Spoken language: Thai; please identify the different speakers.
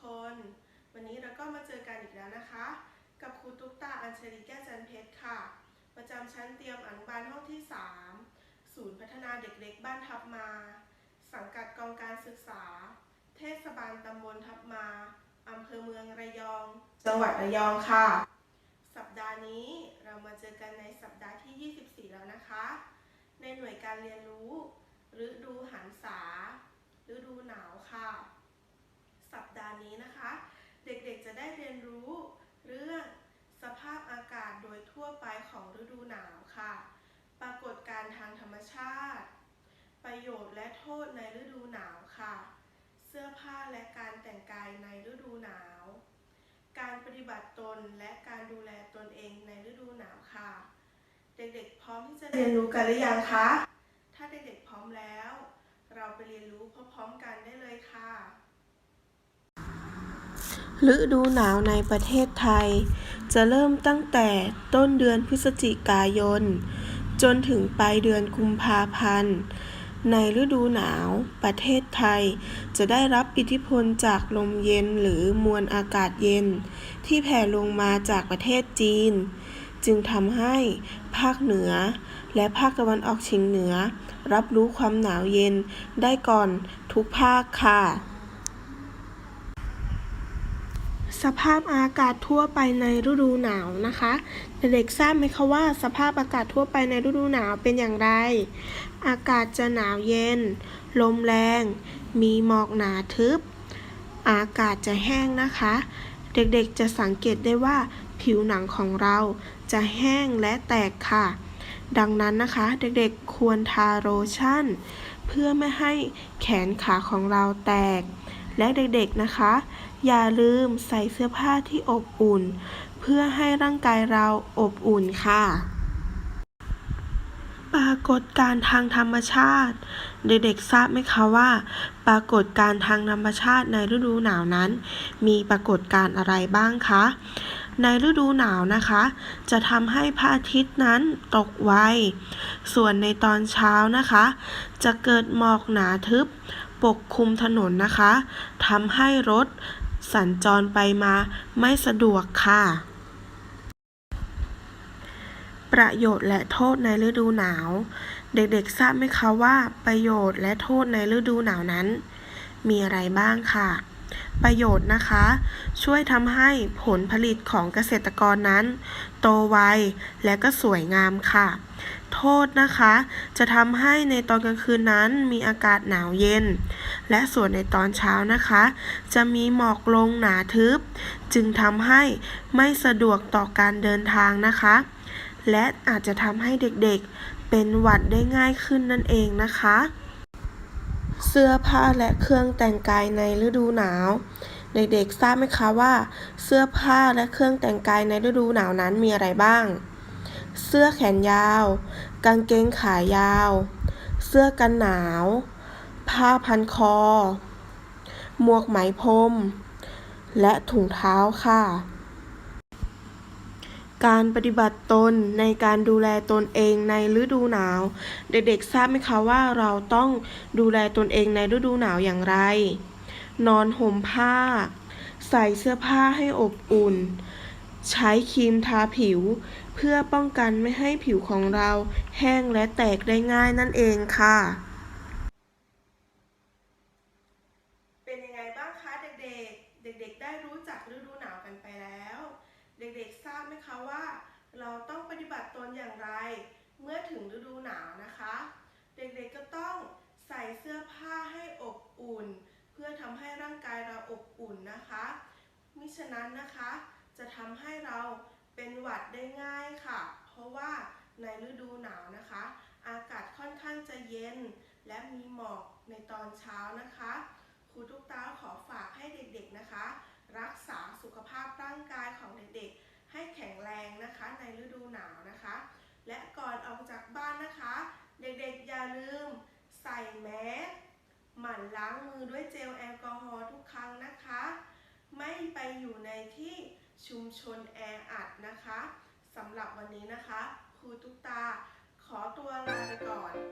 Speaker 1: คน วันนี้เราก็มาเจอกันอีกแล้วนะคะ กับครูตุ๊กตาอัญชลีแก้วจันเพชรค่ะ ประจำชั้นเตรียมอนุบาลห้องที่ 3 ศูนย์พัฒนาเด็กเล็กบ้านทับมา สังกัดกองการศึกษา เทศบาลตำบลทับมาอำเภอเมืองระยอง จังหวัดระยองค่ะ สัปดาห์นี้เรามาเจอกันในสัปดาห์ที่ 24 แล้วนะคะ ในหน่วยการเรียนรู้ฤดูหันษา ฤดูหนาวค่ะ สัปดาห์นี้นะคะ เด็กๆจะได้เรียนรู้เรื่องสภาพอากาศโดยทั่วไปของฤดูหนาวค่ะ ปรากฏการณ์ทางธรรมชาติ ประโยชน์และโทษในฤดูหนาวค่ะ เสื้อผ้าและการแต่งกายในฤดูหนาว การปฏิบัติตนและการดูแลตนเองในฤดูหนาวค่ะ เด็กๆพร้อมที่จะเรียนรู้กันหรือยังคะ ถ้าเด็กๆพร้อมแล้ว เราไปเรียนรู้พร้อมๆกันได้เลยค่ะฤดูหนาวในประเทศไทย จะเริ่มตั้งแต่ต้นเดือนพฤศจิกายน จนถึงปลายเดือนกุมภาพันธ์ ในฤดูหนาวประเทศไทย จะได้รับอิทธิพลจากลมเย็นหรือมวลอากาศเย็น ที่แผ่ลงมาจากประเทศจีน จึงทำให้ภาคเหนือ และภาคตะวันออกเฉียงเหนือ รับรู้ความหนาวเย็นได้ก่อนทุกภาคค่ะ สภาพอากาศทั่วไปในฤดูหนาวนะคะ เด็กๆทราบไหมคะว่า สภาพอากาศทั่วไปในฤดูหนาวเป็นอย่างไร อากาศจะหนาวเย็น ลมแรง มีหมอกหนาทึบ อากาศจะแห้งนะคะ เด็กๆจะสังเกตได้ว่าผิวหนังของเราจะแห้งและแตกค่ะ ดังนั้นนะคะ เด็กๆควรทาโลชั่น เพื่อไม่ให้แขนขาของเราแตก และเด็กๆนะคะ อย่าลืมใส่เสื้อผ้าที่อบอุ่น เพื่อให้ร่างกายเราอบอุ่นค่ะปรากฏการทางธรรมชาติ เด็กๆทราบไหมคะว่า ปรากฏการทางธรรมชาติในฤดูหนาวนั้น มีปรากฏการอะไรบ้างคะ ในฤดูหนาวนะคะ จะทำให้พระอาทิตย์นั้นตกไว ส่วนในตอนเช้านะคะ จะเกิดหมอกหนาทึบ ปกคลุมถนนนะคะทำให้รถสัญจรไปมาไม่สะดวกค่ะ ประโยชน์และโทษในฤดูหนาว เด็กๆทราบไหมคะว่าประโยชน์และโทษในฤดูหนาวนั้น มีอะไรบ้างค่ะ ประโยชน์นะคะ ช่วยทำให้ผลผลิตของเกษตรกรนั้น โตไวและก็สวยงามค่ะ โทษนะคะ จะทำให้ในตอนกลางคืนนั้นมีอากาศหนาวเย็น และส่วนในตอนเช้านะคะ จะมีหมอกลงหนาทึบ จึงทำให้ไม่สะดวกต่อการเดินทางนะคะ และอาจจะทำให้เด็กๆเป็นหวัดได้ง่ายขึ้นนั่นเองนะคะ เสื้อผ้าและเครื่องแต่งกายในฤดูหนาว เด็กๆทราบไหมคะว่า เสื้อผ้าและเครื่องแต่งกายในฤดูหนาวนั้นมีอะไรบ้าง เสื้อแขนยาว กางเกงขายาว เสื้อกันหนาว ผ้าพันคอ หมวกไหมพรมและถุงเท้าค่ะ การปฏิบัติตนในการดูแลตนเองในฤดูหนาว เด็กๆทราบไหมคะว่าเราต้องดูแลตนเองในฤดูหนาวอย่างไร นอนห่มผ้า ใส่เสื้อผ้าให้อบอุ่น ใช้ครีมทาผิว เพื่อป้องกันไม่ให้ผิวของเราแห้งและแตกได้ง่ายนั่นเองค่ะ เป็นยังไงบ้างคะเด็กๆ เด็กๆ ได้รู้จักฤดูหนาวกันไปแล้ว เด็กๆ ทราบไหมคะ ว่าเราต้องปฏิบัติตนอย่างไร เมื่อถึงฤดูหนาวนะคะ เด็กๆก็ต้องใส่เสื้อผ้าให้อบอุ่น เพื่อทำให้ร่างกายเราอบอุ่นนะคะมิฉะนั้นนะคะจะทำให้เราเป็นหวัดได้ง่ายค่ะ เพราะว่าในฤดูหนาวนะคะ อากาศค่อนข้างจะเย็น และมีหมอกในตอนเช้านะคะครูทุกตาขอฝากให้เด็กๆนะคะ รักษาสุขภาพร่างกายของเด็กๆ ให้แข็ง นาวนะคะ และก่อนออกจากบ้านนะคะ เด็กๆอย่าลืมใส่แมสหมั่นล้างมือด้วยเจลแอลกอฮอล์ทุกครั้งนะคะ ไม่ไปอยู่ในที่ชุมชนแออัดนะคะสำหรับวันนี้นะคะ ครูตุ๊กตาขอตัวลาไปก่อน